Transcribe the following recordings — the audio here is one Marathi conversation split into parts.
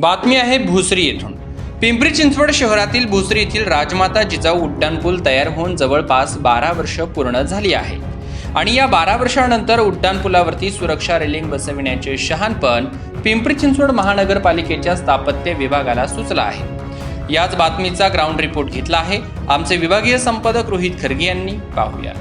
बातमी आहे भुसरी येथून. पिंपरी चिंचवड शहरातील भुसरी येथील राजमाता जिजाऊ उड्डाणपूल तयार होऊन जवळपास बारा वर्ष पूर्ण झाली आहे. आणि या बारा वर्षानंतर उड्डाणपुलावरती सुरक्षा रेलिंग बसविण्याचे शहाणपण पिंपरी चिंचवड महानगरपालिकेच्या स्थापत्य विभागाला सुचलं आहे. याच बातमीचा ग्राउंड रिपोर्ट घेतला आहे. आमचे विभागीय संपादक रोहित खरगे यांनी पाहूया.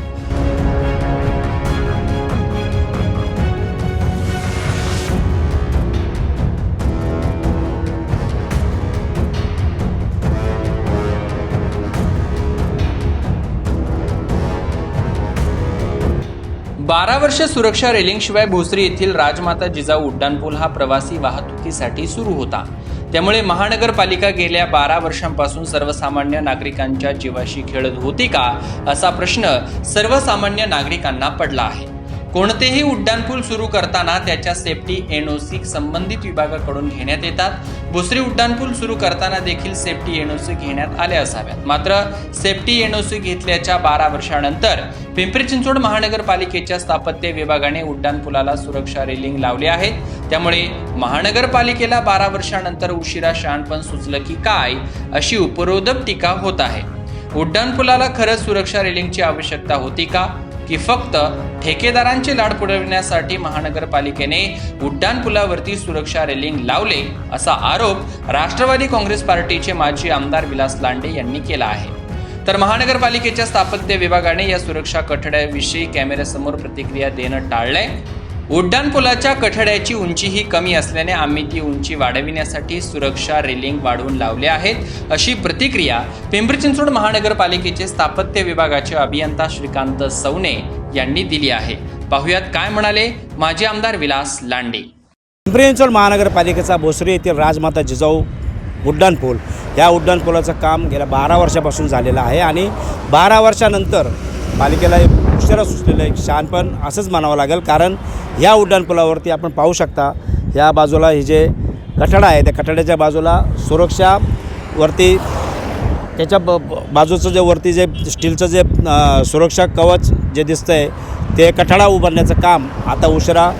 बारा वर्ष सुरक्षा रेलिंगशिवाय भोसरी येथील राजमाता जिजाऊ उड्डाणपूल हा प्रवासी वाहतुकीसाठी सुरू होता. त्यामुळे महानगरपालिका गेल्या बारा वर्षांपासून सर्वसामान्य नागरिकांच्या जीवाशी खेळत होती का असा प्रश्न सर्वसामान्य नागरिकांना पडला आहे. कोणतेही उड्डाणपूल सुरू करताना त्याच्या सेफ्टी एन ओ सी संबंधित विभागाकडून घेण्यात येतात. भुसरी उड्डाणपूल सुरू करताना देखील सेफ्टी एन ओ सी घेण्यात आल्या असाव्यात. मात्र सेफ्टी एन ओ सी घेतल्याच्या बारा वर्षानंतर पिंपरी चिंचवड महानगरपालिकेच्या स्थापत्य विभागाने उड्डाणपुलाला सुरक्षा रेलिंग लावले आहेत त्यामुळे महानगरपालिकेला बारा वर्षानंतर उशिरा शहाणपण सुचलं की काय अशी उपरोधक टीका होत आहे. उड्डाणपुलाला खरंच सुरक्षा रेलिंगची आवश्यकता होती का? की फक्त ठेकेदारांचे लाड पुरविण्यासाठी महानगरपालिकेने उड्डाणपुलावरती सुरक्षा रेलिंग लावले असा आरोप राष्ट्रवादी काँग्रेस पार्टीचे माजी आमदार विलास लांडे यांनी केला आहे. तर महानगरपालिकेच्या स्थापत्य विभागाने या सुरक्षा कठड्याविषयी कॅमेऱ्यासमोर प्रतिक्रिया देणं टाळलंय. उड्डाणपुलाच्या कठड्याची उंचीही कमी असल्याने आम्ही ती उंची वाढविण्यासाठी सुरक्षा रेलिंग वाढवून लावले आहेत. अशी प्रतिक्रिया पिंपरी चिंचवड महानगरपालिकेचे स्थापत्य विभागाचे अभियंता श्रीकांत सवने यांनी दिली आहे. पाहुयात काय म्हणाले माजी आमदार विलास लांडे. पिंपरी चिंचवड महानगरपालिकेचा भोसरी येथील राजमाता जिजाऊ उड्डाणपूल. या उड्डाणपुलाचं काम गेल्या बारा वर्षापासून झालेलं आहे आणि बारा वर्षानंतर पालिकेला एक उशिरा सुचलेलं आहे शहाणपण असंच म्हणावं लागेल. कारण ह्या उड्डाणपुलावरती आपण पाहू शकता या बाजूला हे जे कठडा आहे त्या कठड्याच्या बाजूला सुरक्षावरती त्याच्या ब बाजूचं जे वरती जे स्टीलचं जे सुरक्षा कवच जे दिसतं आहे ते कठडा उभारण्याचं काम आता उशिरा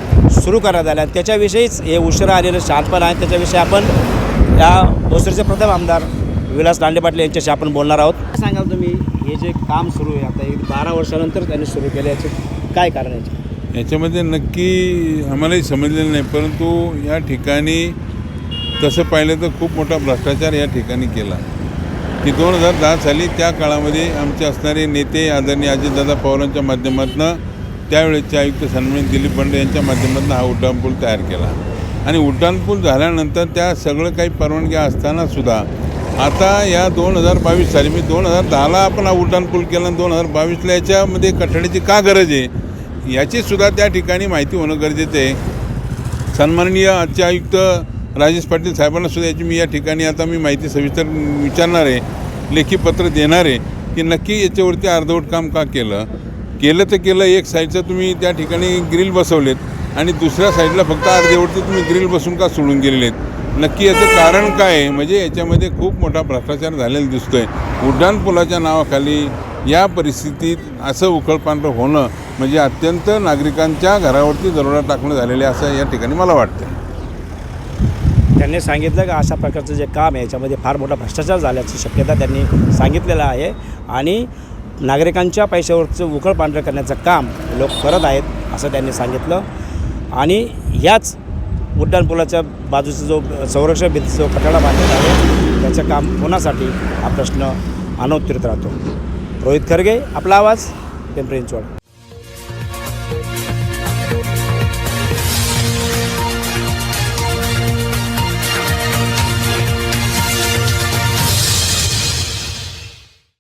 सुरू करण्यात आलं आणि त्याच्याविषयीच हे उशिरा आलेलं शहाणपण आहे. त्याच्याविषयी आपण या भोसरीचे प्रथम आमदार विलास लांडे पाटील यांच्याशी आपण बोलणार आहोत. काय सांगाल तुम्ही? हे जे काम सुरू आहे आता हे बारा वर्षानंतर त्यांनी सुरू केलं याचे काय कारण याचे याच्यामध्ये नक्की आम्हालाही समजलेलं नाही परंतु या ठिकाणी तसं पाहिलं तर खूप मोठा भ्रष्टाचार या ठिकाणी केला. की दोन हजार दहा साली त्या काळामध्ये आमचे असणारे नेते आदरणीय अजितदादा पवारांच्या माध्यमातून त्यावेळेचे आयुक्त सन्मानित दिलीप बंडे यांच्या माध्यमातून हा उड्डाणपूल तयार केला. आणि उड्डाणपूल झाल्यानंतर त्या सगळं काही परवानग्या असतानासुद्धा आता या दोन हजार बावीस साली मी दोन हजार दहाला आपण हा उड्डाणपूल केला आणि दोन हजार बावीसला याच्यामध्ये कठड्याची का गरज आहे? याची सुद्धा त्या ठिकाणी माहिती होणं गरजेचं आहे. सन्माननीय आजचे आयुक्त राजेश पाटील साहेबांना सुद्धा याची मी या ठिकाणी आता मी माहिती सविस्तर विचारणार आहे. लेखी पत्र देणार आहे की नक्की याच्यावरती अर्धवट काम का केलं? केलं तर केलं एक साईडचं तुम्ही त्या ठिकाणी ग्रिल बसवलेत आणि दुसऱ्या साईडला फक्त अर्धेवरती तुम्ही ग्रिल बसून का सोडून गेलेले आहेत नक्की याचं कारण काय आहे? म्हणजे याच्यामध्ये खूप मोठा भ्रष्टाचार झालेला दिसतोय. उड्डाणपुलाच्या नावाखाली या परिस्थितीत असं उकळपांढरं होणं म्हणजे अत्यंत नागरिकांच्या घरावरती दरोडा टाकणं झालेले आहे असं या ठिकाणी मला वाटतं त्यांनी सांगितलं की अशा प्रकारचं जे काम आहे याच्यामध्ये फार मोठा भ्रष्टाचार झाल्याची शक्यता त्यांनी सांगितलेलं आहे आणि नागरिकांच्या पैशावरचं उखळ पांढरं करण्याचं काम लोक करत आहेत असं त्यांनी सांगितलं. आणि याच उड्डाणपुलाच्या बाजूचा जो संरक्षण भिंतीचा जो कठडा बांधलेला आहे त्याचं काम होण्यासाठी हा प्रश्न अनौत्तरित राहतो. रोहित खरगे आपला आवाज पिंपरी चिंचवड.